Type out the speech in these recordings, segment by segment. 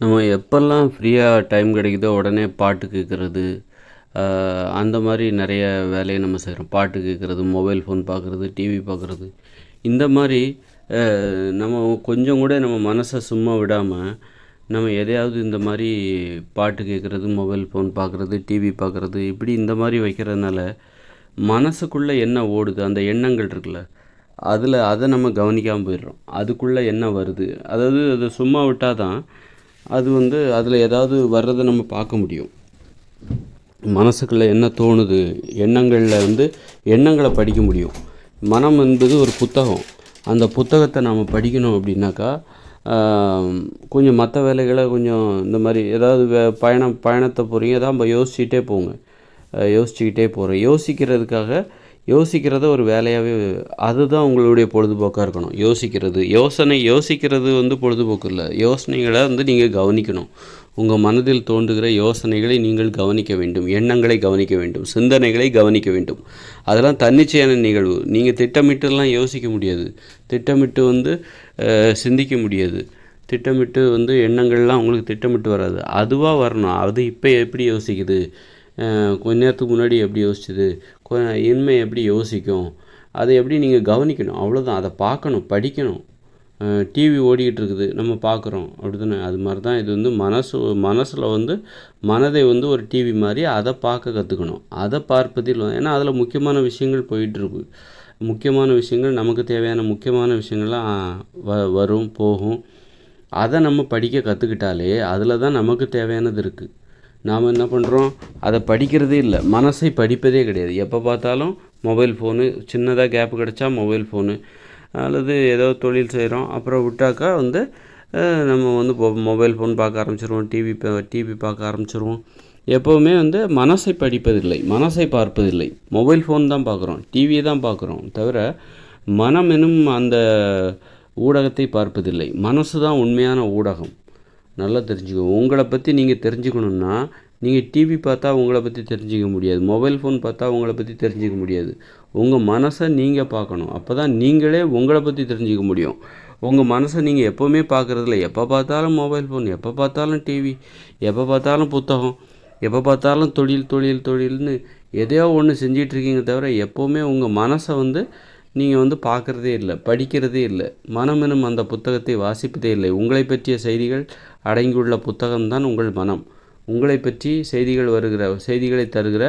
நம்ம எப்போல்லாம் ஃப்ரீயாக டைம் கிடைக்குதோ உடனே பாட்டு கேட்குறது அந்த மாதிரி நிறைய வேலையை நம்ம செய்கிறோம் பாட்டு கேட்குறது மொபைல் ஃபோன் பார்க்குறது டிவி பார்க்குறது இந்த மாதிரி நம்ம கொஞ்சம் கூட நம்ம மனசை சும்மா விடாமல் நம்ம எதையாவது இந்த மாதிரி பாட்டு கேட்குறது மொபைல் ஃபோன் பார்க்குறது டிவி பார்க்குறது இப்படி இந்த மாதிரி வைக்கிறதுனால மனசுக்குள்ளே என்ன ஓடுது அந்த எண்ணங்கள் இருக்குல்ல அதில் அதை நம்ம கவனிக்காமல் போயிடுறோம். அதுக்குள்ளே என்ன வருது? அதாவது அது சும்மா விட்டால் தான் அது வந்து அதில் ஏதாவது வர்றதை நம்ம பார்க்க முடியும். மனசுக்குள்ளே என்ன தோணுது எண்ணங்களில் வந்து எண்ணங்களை படிக்க முடியும். மனம் என்பது ஒரு புத்தகம். அந்த புத்தகத்தை நாம் படிக்கணும் அப்படின்னாக்கா கொஞ்சம் மற்ற வேலைகளை கொஞ்சம் இந்த மாதிரி ஏதாவது வே பயணம் பயணத்தை போகிறீங்க எதாவது யோசிச்சுட்டே போங்க. யோசிச்சுக்கிட்டே போகிறேன் யோசிக்கிறதுக்காக யோசிக்கிறத ஒரு வேலையாகவே அதுதான் உங்களுடைய பொழுதுபோக்காக இருக்கணும். யோசிக்கிறது. யோசனை யோசிக்கிறது வந்து பொழுதுபோக்கு இல்லை. யோசனைகளை வந்து நீங்கள் கவனிக்கணும். உங்கள் மனதில் தோன்றுகிற யோசனைகளை நீங்கள் கவனிக்க வேண்டும். எண்ணங்களை கவனிக்க வேண்டும். சிந்தனைகளை கவனிக்க வேண்டும். அதெல்லாம் தன்னிச்சையான நிகழ்வு. நீங்கள் திட்டமிட்டுலாம் யோசிக்க முடியாது. திட்டமிட்டு வந்து சிந்திக்க முடியாது. திட்டமிட்டு வந்து எண்ணங்கள்லாம் உங்களுக்கு திட்டமிட்டு வராது. அதுவாக வரணும். அது இப்போ எப்படி யோசிக்குது? கொஞ்ச நேரத்துக்கு முன்னாடி எப்படி யோசிச்சுது? இனிமே எப்படி யோசிக்கும்? அதை எப்படி நீங்கள் கவனிக்கணும்? அவ்வளோதான் அதை பார்க்கணும் படிக்கணும். டிவி ஓடிக்கிட்டு இருக்குது. நம்ம பார்க்குறோம். அப்படி தானே அது மாதிரி தான் இது வந்து மனசு மனசில் வந்து மனதை வந்து ஒரு டிவி மாதிரி அதை பார்க்க கற்றுக்கணும் அதை பார்ப்பதில் ஏன்னா அதில் முக்கியமான விஷயங்கள் போயிட்டுருக்கு. முக்கியமான விஷயங்கள் நமக்கு தேவையான முக்கியமான விஷயங்கள்லாம் வ வரும் போகும். அதை நம்ம படிக்க கற்றுக்கிட்டாலே அதில் தான் நமக்கு தேவையானது இருக்குது நாம் என்ன பண்ணுறோம் அதை படிக்கிறதே இல்லை. மனசை படிப்பதே கிடையாது. எப்போ பார்த்தாலும் மொபைல் ஃபோனு சின்னதாக கேப் கிடச்சா மொபைல் ஃபோனு அல்லது ஏதோ தொழில் செய்கிறோம் அப்புறம் விட்டாக்கா வந்து நம்ம வந்து மொபைல் ஃபோன் பார்க்க ஆரம்பிச்சிருவோம். டிவி டிவி பார்க்க ஆரம்பிச்சிருவோம். எப்போவுமே வந்து மனசை படிப்பதில்லை. மனசை பார்ப்பதில்லை. மொபைல் ஃபோன் தான் பார்க்குறோம். டிவியை தான் பார்க்குறோம். தவிர மனம் எனும் அந்த ஊடகத்தை பார்ப்பதில்லை. மனசு தான் உண்மையான ஊடகம். நல்லா தெரிஞ்சுக்கோ. உங்களை பற்றி நீங்கள் தெரிஞ்சுக்கணுன்னா நீங்கள் டிவி பார்த்தா உங்களை பற்றி தெரிஞ்சிக்க முடியாது. மொபைல் ஃபோன் பார்த்தா உங்களை பற்றி தெரிஞ்சிக்க முடியாது. உங்கள் மனசை நீங்கள் பார்க்கணும். அப்போ தான் நீங்களே உங்களை பற்றி தெரிஞ்சிக்க முடியும். உங்கள் மனசை நீங்கள் எப்போவுமே பார்க்குறதில்ல. எப்போ பார்த்தாலும் மொபைல் ஃபோன் எப்போ பார்த்தாலும் டிவி எப்போ பார்த்தாலும் புத்தகம் எப்போ பார்த்தாலும் தொழில் தொழில் தொழில்னு எதையோ ஒன்று செஞ்சிகிட்ருக்கீங்க தவிர எப்போவுமே உங்கள் மனசை வந்து நீங்கள் வந்து பார்க்குறதே இல்லை படிக்கிறதே இல்லை மனமெனும் அந்த புத்தகத்தை வாசிப்பதே இல்லை. உங்களை பற்றிய செய்திகள் அடங்கியுள்ள புத்தகம்தான் உங்கள் மனம். உங்களை பற்றி செய்திகள் வருகிற செய்திகளை தருகிற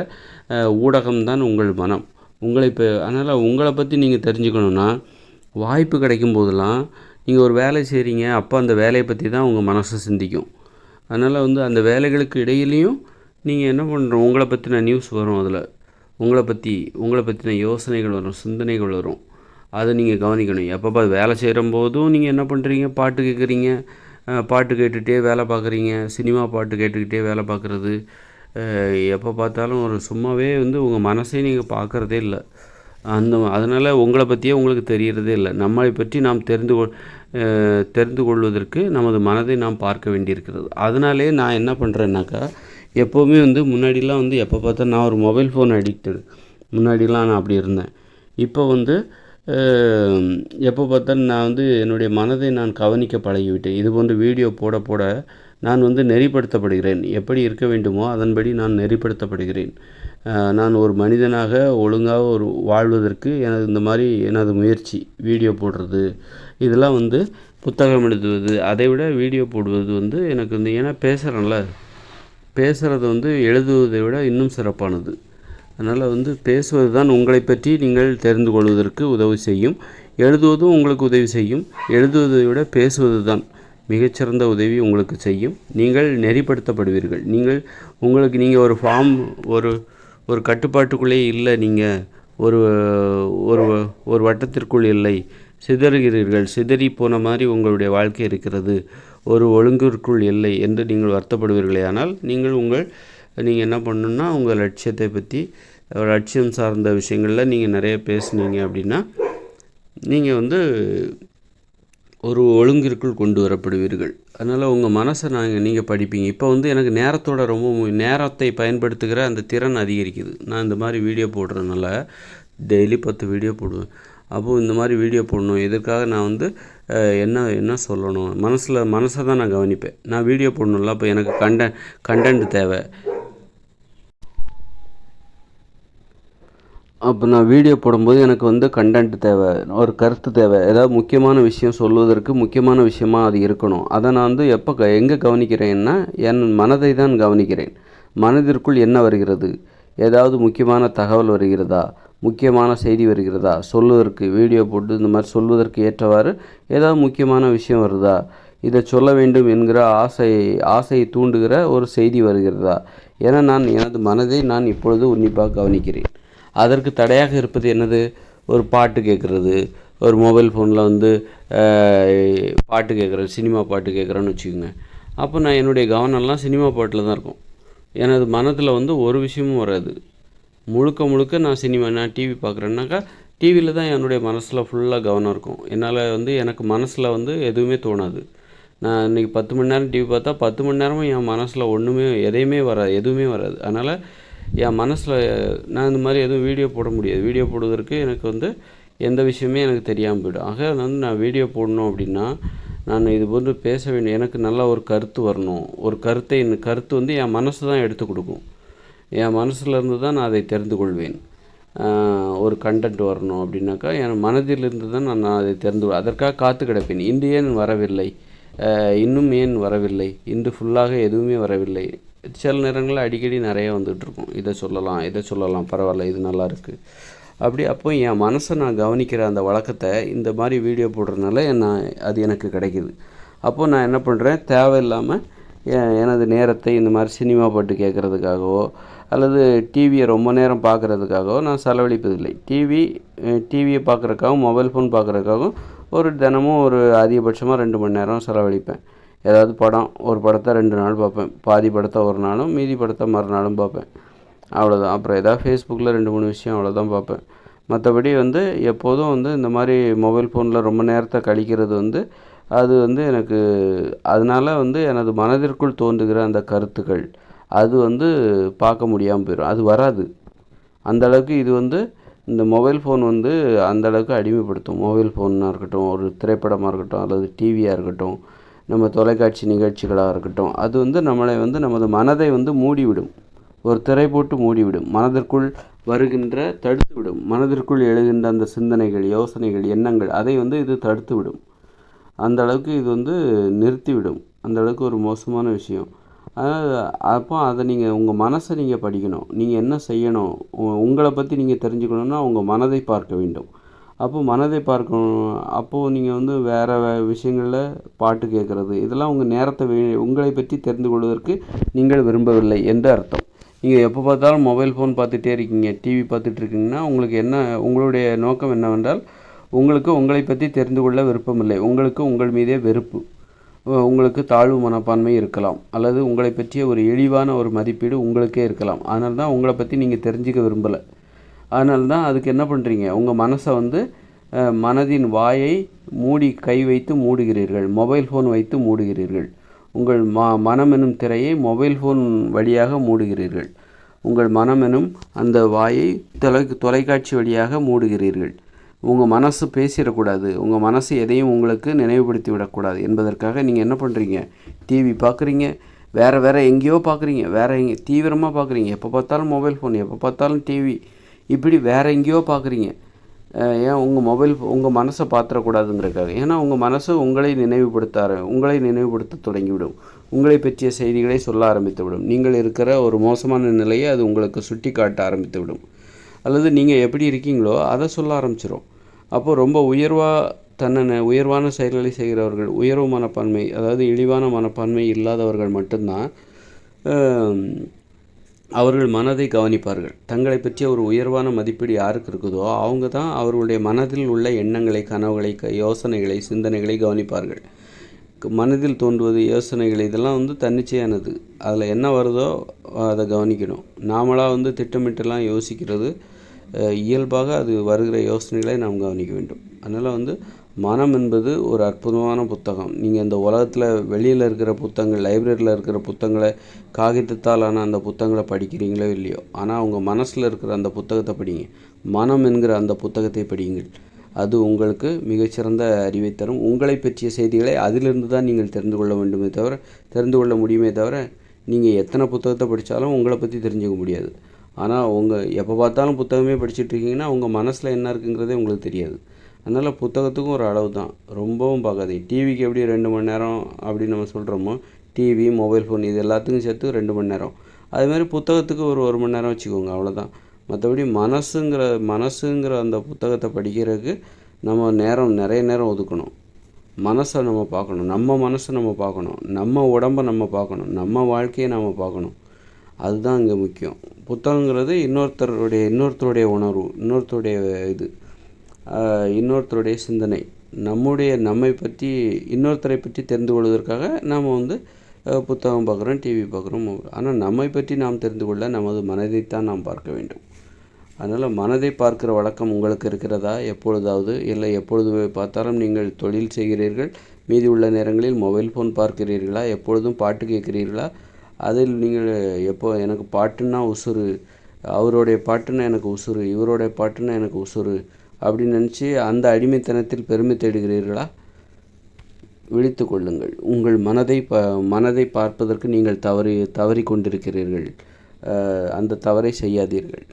ஊடகம்தான் உங்கள் மனம். உங்களை இப்போ அதனால் உங்களை பற்றி நீங்கள் தெரிஞ்சுக்கணுன்னா வாய்ப்பு கிடைக்கும் போதெல்லாம் நீங்கள் ஒரு வேலை செய்கிறீங்க அப்போ அந்த வேலையை பற்றி தான் உங்கள் மனசு சிந்திக்கும். அதனால் வந்து அந்த வேலைகளுக்கு இடையிலையும் நீங்கள் என்ன பண்ணுறோம் உங்களை பற்றின நியூஸ் வரும் அதில். உங்களை பற்றி உங்களை பற்றின யோசனைகள் வரும் சிந்தனைகள் வரும். அதை நீங்கள் கவனிக்கணும். எப்போ வேலை செய்கிற போதும் நீங்கள் என்ன பண்ணுறீங்க பாட்டு கேட்குறீங்க பாட்டு கேட்டுகிட்டே வேலை பார்க்குறீங்க சினிமா பாட்டு கேட்டுக்கிட்டே வேலை பார்க்குறது எப்போ பார்த்தாலும் ஒரு சும்மாவே வந்து உங்கள் மனசே நீங்கள் பார்க்குறதே இல்லை. அந்த அதனால் உங்களை பற்றியே உங்களுக்கு தெரிகிறதே இல்லை. நம்மளை பற்றி நாம் தெரிந்து கொள் தெரிந்து கொள்வதற்கு நமது மனதை நாம் பார்க்க வேண்டியிருக்கிறது. அதனாலே நான் என்ன பண்ணுறேன்னாக்கா எப்போவுமே வந்து முன்னாடிலாம் வந்து எப்போ பார்த்தா நான் ஒரு மொபைல் ஃபோன் அடிக்டடு முன்னாடிலாம் நான் அப்படி இருந்தேன். இப்போ வந்து எப்போ பார்த்தாலும் நான் வந்து என்னுடைய மனதை நான் கவனிக்க பழகிவிட்டேன். இது போன்ற வீடியோ போட போட நான் வந்து நெறிப்படுத்தப்படுகிறேன். எப்படி இருக்க வேண்டுமோ அதன்படி நான் நெறிப்படுத்தப்படுகிறேன். நான் ஒரு மனிதனாக ஒழுங்காக ஒரு வாழ்வதற்கு எனது இந்த மாதிரி எனது முயற்சி வீடியோ போடுறது இதெல்லாம் வந்து புத்தகம் எழுதுவது அதை விட வீடியோ போடுவது வந்து எனக்கு வந்து ஏன்னா பேசுகிறேன்ல பேசுகிறது வந்து எழுதுவதை விட இன்னும் சிறப்பானது. அதனால் வந்து பேசுவது தான் உங்களை பற்றி நீங்கள் தெரிந்து கொள்வதற்கு உதவி செய்யும். எழுதுவதும் உங்களுக்கு உதவி செய்யும். எழுதுவதை விட பேசுவது தான் மிகச்சிறந்த உதவி உங்களுக்கு செய்யும். நீங்கள் நெறிப்படுத்தப்படுவீர்கள். நீங்கள் உங்களுக்கு நீங்கள் ஒரு ஃபார்ம் ஒரு ஒரு கட்டுப்பாட்டுக்குள்ளே இல்லை நீங்கள் ஒரு ஒரு ஒரு வட்டத்திற்குள் இல்லை சிதறுகிறீர்கள். சிதறி போன மாதிரி உங்களுடைய வாழ்க்கை இருக்கிறது. ஒரு ஒழுங்கிற்குள் இல்லை என்று நீங்கள் வருத்தப்படுவீர்களே. ஆனால் நீங்கள் உங்கள் நீங்கள் என்ன பண்ணணுன்னா உங்கள் லட்சியத்தை பற்றி லட்சியம் சார்ந்த விஷயங்களில் நீங்கள் நிறைய பேசுனீங்க அப்படின்னா நீங்கள் வந்து ஒரு ஒழுங்கிற்குள் கொண்டு வரப்படுவீர்கள். அதனால் உங்கள் மனசை நாங்கள் நீங்கள் படிப்பீங்க. இப்போ வந்து எனக்கு நேரத்தோட ரொம்ப நேரத்தை பயன்படுத்துகிற அந்த திறன் அதிகரிக்குது. நான் இந்த மாதிரி வீடியோ போடுறதுனால டெய்லி பத்து வீடியோ போடுவேன். அப்போது இந்த மாதிரி வீடியோ போடணும். எதற்காக நான் வந்து என்ன என்ன சொல்லணும்? மனசில் மனசை தான் நான் கவனிப்பேன். நான் வீடியோ போடணும்ல அப்போ எனக்கு கண்ட கண்டென்ட் தேவை. அப்போ நான் வீடியோ போடும்போது எனக்கு வந்து கண்டென்ட் தேவை ஒரு கருத்து தேவை. ஏதாவது முக்கியமான விஷயம் சொல்வதற்கு முக்கியமான விஷயமா அது இருக்கணும். அதை நான் வந்து எப்போ க எங்கே கவனிக்கிறேன்னா என் மனதை தான் கவனிக்கிறேன். மனதிற்குள் என்ன வருகிறது? ஏதாவது முக்கியமான தகவல் வருகிறதா? முக்கியமான செய்தி வருகிறதா? சொல்லுவதற்கு வீடியோ போட்டு இந்த மாதிரி சொல்வதற்கு ஏற்றவாறு ஏதாவது முக்கியமான விஷயம் வருதா? இதை சொல்ல வேண்டும் என்கிற ஆசை ஆசையை தூண்டுகிற ஒரு செய்தி வருகிறதா? என நான் எனது மனதை நான் இப்பொழுது உன்னிப்பாக கவனிக்கிறேன். அதற்கு தடையாக இருப்பது என்னது? ஒரு பாட்டு கேட்குறது. ஒரு மொபைல் ஃபோனில் வந்து பாட்டு கேட்குறது சினிமா பாட்டு கேட்குறேன்னு வச்சுக்கோங்க. அப்போ நான் என்னுடைய கவனம்லாம் சினிமா பாட்டில் தான் இருக்கும். எனது மனத்தில் வந்து ஒரு விஷயமும் வராது. முழுக்க முழுக்க நான் சினிமா நான் டிவி பார்க்குறேன்னாக்கா டிவியில் தான் என்னுடைய மனசில் ஃபுல்லாக கவனம் இருக்கும். என்னால் வந்து எனக்கு மனசில் வந்து எதுவுமே தோணாது. நான் இன்றைக்கி பத்து மணி நேரம் டிவி பார்த்தா பத்து மணி நேரமும் என் மனசில் ஒன்றுமே எதையுமே வராது எதுவுமே வராது. அதனால் என் மனசில் நான் இந்த மாதிரி எதுவும் வீடியோ போட முடியாது. வீடியோ போடுவதற்கு எனக்கு வந்து எந்த விஷயமே எனக்கு தெரியாமல் போயிடும். ஆக வந்து நான் வீடியோ போடணும் அப்படின்னா நான் இது போன்று பேச வேண்டிய எனக்கு நல்ல ஒரு கருத்து வரணும். ஒரு கருத்தை இந்த கருத்து வந்து என் மனசு தான் எடுத்து கொடுக்கும். என் மனசுலேருந்து தான் நான் அதை தெரிந்து கொள்வேன் ஒரு கண்டென்ட் வரணும் அப்படின்னாக்கா என் மனதிலிருந்து தான் நான் அதை தெரிந்து அதற்காக காத்து கிடப்பேன். இன்று ஏன் வரவில்லை? இன்னும் ஏன் வரவில்லை? இன்று ஃபுல்லாக எதுவுமே வரவில்லை. சில நேரங்களில் அடிக்கடி நிறைய வந்துட்டுருக்கும் இதை சொல்லலாம் இதை சொல்லலாம் பரவாயில்ல இது நல்லா இருக்குது அப்படி அப்போ என் மனசை நான் கவனிக்கிற அந்த வழக்கத்தை இந்த மாதிரி வீடியோ போடுறதுனால நான் அது எனக்கு கிடைக்குது. அப்போது நான் என்ன பண்ணுறேன் தேவையில்லாமல் எனது நேரத்தை இந்த மாதிரி சினிமா பாட்டு கேட்குறதுக்காகவோ அல்லது டிவியை ரொம்ப நேரம் பார்க்குறதுக்காகவோ நான் செலவழிப்பதில்லை. டிவி டிவியை பார்க்குறதுக்காகவும் மொபைல் ஃபோன் பார்க்குறக்காகவும் ஒரு தினமும் ஒரு அதிகபட்சமாக ரெண்டு மணி நேரம் செலவழிப்பேன். ஏதாவது படம் ஒரு படத்தை ரெண்டு நாள் பார்ப்பேன். பாதி படத்தை ஒரு நாளும் மீதி படத்தை மறுநாளும் பார்ப்பேன். அவ்வளோதான் அப்புறம் ஏதாவது ஃபேஸ்புக்கில் ரெண்டு மூணு விஷயம் அவ்வளோதான் பார்ப்பேன். மற்றபடி வந்து எப்போதும் வந்து இந்த மாதிரி மொபைல் ஃபோனில் ரொம்ப நேரத்தை கழிக்கிறது வந்து அது வந்து எனக்கு அதனால வந்து எனது மனதிற்குள் தோன்றுகிற அந்த கருத்துக்கள் அது வந்து பார்க்க முடியாமல் போயிடும் அது வராது. அந்த அளவுக்கு இது வந்து இந்த மொபைல் ஃபோன் வந்து அந்த அளவுக்கு அடிமைப்படுத்தும். மொபைல் ஃபோனாக இருக்கட்டும் ஒரு திரைப்படமாக இருக்கட்டும் அல்லது டிவியாக இருக்கட்டும் நம்ம தொலைக்காட்சி நிகழ்ச்சிகளாக இருக்கட்டும் அது வந்து நம்மளை வந்து நமது மனதை வந்து மூடிவிடும். ஒரு திரை போட்டு மூடிவிடும். மனதிற்குள் வருகின்ற தடுத்து விடும் மனதிற்குள் எழுகின்ற அந்த சிந்தனைகள் யோசனைகள் எண்ணங்கள் அதை வந்து இது தடுத்துவிடும். அந்தளவுக்கு இது வந்து நிறுத்திவிடும். அந்தளவுக்கு ஒரு மோசமான விஷயம். அதாவது அப்போ அதை நீங்கள் உங்கள் மனசை நீங்கள் படிக்கணும். நீங்கள் என்ன செய்யணும்? உ- உங்களை பற்றி நீங்கள் தெரிஞ்சுக்கணுன்னா உங்கள் மனதை பார்க்க வேண்டும். அப்போது மனதை பார்க்கணும். அப்போது நீங்கள் வந்து வேறு விஷயங்களில் பாட்டு கேட்குறது இதெல்லாம் உங்கள் நேரத்தை வே- உங்களை பற்றி தெரிந்து கொள்வதற்கு நீங்கள் விரும்பவில்லை என்று அர்த்தம். நீங்கள் எப்போ பார்த்தாலும் மொபைல் ஃபோன் பார்த்துட்டே இருக்கீங்க டிவி பார்த்துட்டு இருக்கீங்கன்னா உங்களுக்கு என்ன உங்களுடைய நோக்கம் என்னவென்றால் உங்களுக்கு உங்களை பற்றி தெரிந்து கொள்ள விருப்பமில்லை. உங்களுக்கு உங்கள் மீதே வெறுப்பு. உங்களுக்கு தாழ்வு மனப்பான்மை இருக்கலாம். அல்லது உங்களை பற்றிய ஒரு இழிவான ஒரு மதிப்பீடு உங்களுக்கே இருக்கலாம். அதனால தான் உங்களை பற்றி நீங்கள் தெரிஞ்சுக்க விரும்பலை. அதனால தான் அதுக்கு என்ன பண்ணுறீங்க உங்கள் மனசை வந்து மனதின் வாயை மூடி கை வைத்து மூடுகிறீர்கள். மொபைல் ஃபோன் வைத்து மூடுகிறீர்கள். உங்கள் ம மனம் எனும் திரையை மொபைல் ஃபோன் வழியாக மூடுகிறீர்கள். உங்கள் மனம் எனும் அந்த வாயை தொலை தொலைக்காட்சி வழியாக மூடுகிறீர்கள். உங்கள் மனசு பேசிடக்கூடாது. உங்கள் மனசு எதையும் உங்களுக்கு நினைவுபடுத்தி விடக்கூடாது என்பதற்காக நீங்கள் என்ன பண்ணுறீங்க டிவி பார்க்குறீங்க வேறு வேறு எங்கேயோ பார்க்குறீங்க வேறு எங்கே தீவிரமாக பார்க்குறீங்க எப்போ பார்த்தாலும் மொபைல் ஃபோன் எப்போ பார்த்தாலும் டிவி இப்படி வேறு எங்கேயோ பார்க்குறீங்க ஏன் உங்கள் மொபைல் உங்கள் மனசை பார்த்துடக்கூடாதுங்கிறக்காக ஏன்னா உங்கள் மனசு உங்களை நினைவுபடுத்த உங்களை நினைவுபடுத்த தொடங்கிவிடும். உங்களை பற்றிய செய்திகளை சொல்ல ஆரம்பித்துவிடும். நீங்கள் இருக்கிற ஒரு மோசமான நிலையை அது உங்களுக்கு சுட்டி காட்ட ஆரம்பித்து விடும் அல்லது நீங்கள் எப்படி இருக்கீங்களோ அதை சொல்ல ஆரம்பிச்சிடும் அப்போ ரொம்ப உயர்வாக தன்னை உயர்வான செயல்களை செய்கிறவர்கள் உயர்வு மனப்பான்மை அதாவது இழிவான மனப்பான்மை இல்லாதவர்கள் மட்டும்தான் அவர்கள் மனதை கவனிப்பார்கள். தங்களை பற்றிய ஒரு உயர்வான மதிப்பீடு யாருக்கு இருக்குதோ அவங்க தான் அவர்களுடைய மனதில் உள்ள எண்ணங்களை கனவுகளை க- யோசனைகளை சிந்தனைகளை கவனிப்பார்கள். மனதில் தோன்றுவது யோசனைகள் இதெல்லாம் வந்து தன்னிச்சையானது. அதில் என்ன வருதோ அதை கவனிக்கணும். நாமளாக வந்து திட்டமிட்டெல்லாம் யோசிக்கிறது இயல்பாக அது வருகிற யோசனைகளை நாம் கவனிக்க வேண்டும். அதனால் வந்து மனம் என்பது ஒரு அற்புதமான புத்தகம். நீங்கள் இந்த உலகத்தில் வெளியில் இருக்கிற புத்தகங்கள் லைப்ரரியில் இருக்கிற புத்தகங்களை காகிதத்தாலான அந்த புத்தகங்களை படிக்கிறீங்களோ இல்லையோ ஆனால் உங்கள் மனசில் இருக்கிற அந்த புத்தகத்தை படிங்க. மனம் என்கிற அந்த புத்தகத்தை படியுங்கள். அது உங்களுக்கு மிகச்சிறந்த அறிவை தரும். உங்களை பற்றிய செய்திகளை அதிலிருந்து தான் நீங்கள் தெரிந்து கொள்ள வேண்டுமே தவிர தெரிந்து கொள்ள முடியுமே தவிர நீங்கள் எத்தனை புத்தகத்தை படித்தாலும் உங்களை பற்றி தெரிஞ்சுக்க முடியாது. ஆனால் உங்கள் எப்போ பார்த்தாலும் புத்தகமே படிச்சுட்டு இருக்கீங்கன்னா உங்கள் மனசில் என்ன இருக்குங்கிறதே உங்களுக்கு தெரியாது. அதனால் புத்தகத்துக்கும் ஒரு அளவு தான் ரொம்பவும் பார்க்காதீங்க. டிவிக்கு எப்படி ரெண்டு மணி நேரம் அப்படின்னு நம்ம சொல்கிறோமோ டிவி மொபைல் ஃபோன் இது எல்லாத்துக்கும் சேர்த்து ரெண்டு மணி நேரம். அதுமாதிரி புத்தகத்துக்கு ஒரு ஒரு மணி நேரம் வச்சுக்கோங்க அவ்வளோதான் மற்றபடி மனசுங்கிற மனசுங்கிற அந்த புத்தகத்தை படிக்கிறதுக்கு நம்ம நேரம் நிறைய நேரம் ஒதுக்கணும். மனசை நம்ம பார்க்கணும். நம்ம மனசை நம்ம பார்க்கணும். நம்ம உடம்பை நம்ம பார்க்கணும். நம்ம வாழ்க்கையை நம்ம பார்க்கணும். அதுதான் இங்கே முக்கியம். புத்தகங்கிறது இன்னொருத்தருடைய இன்னொருத்தருடைய உணர்வு இன்னொருத்தருடைய இது இன்னொருத்தருடைய சிந்தனை. நம்முடைய நம்மை பற்றி இன்னொருத்தரை பற்றி தெரிந்து கொள்வதற்காக நாம் வந்து புத்தகம் பார்க்குறோம் டிவி பார்க்குறோம். ஆனால் நம்மை பற்றி நாம் தெரிந்து கொள்ள நமது மனதைத்தான் நாம் பார்க்க வேண்டும். அதனால் மனதை பார்க்கிற வழக்கம் உங்களுக்கு இருக்கிறதா? எப்பொழுதாவது இல்லை எப்பொழுது பார்த்தாலும் நீங்கள் தொழில் செய்கிறீர்கள் மீதி உள்ள நேரங்களில் மொபைல் ஃபோன் பார்க்கிறீர்களா? எப்பொழுதும் பாட்டு கேட்கிறீர்களா? அதில் நீங்கள் எப்போ எனக்கு பாட்டுன்னா உசுறு அவருடைய பாட்டுன்னா எனக்கு உசுறு இவருடைய பாட்டுன்னா எனக்கு உசுறு அப்படின்னு நினச்சி அந்த அடிமைத்தனத்தில் பெருமை தேடுகிறீர்களா? விழித்து கொள்ளுங்கள். உங்கள் மனதை ப மனதை பார்ப்பதற்கு நீங்கள் தவறி தவறி கொண்டிருக்கிறீர்கள். அந்த தவறை செய்யாதீர்கள்.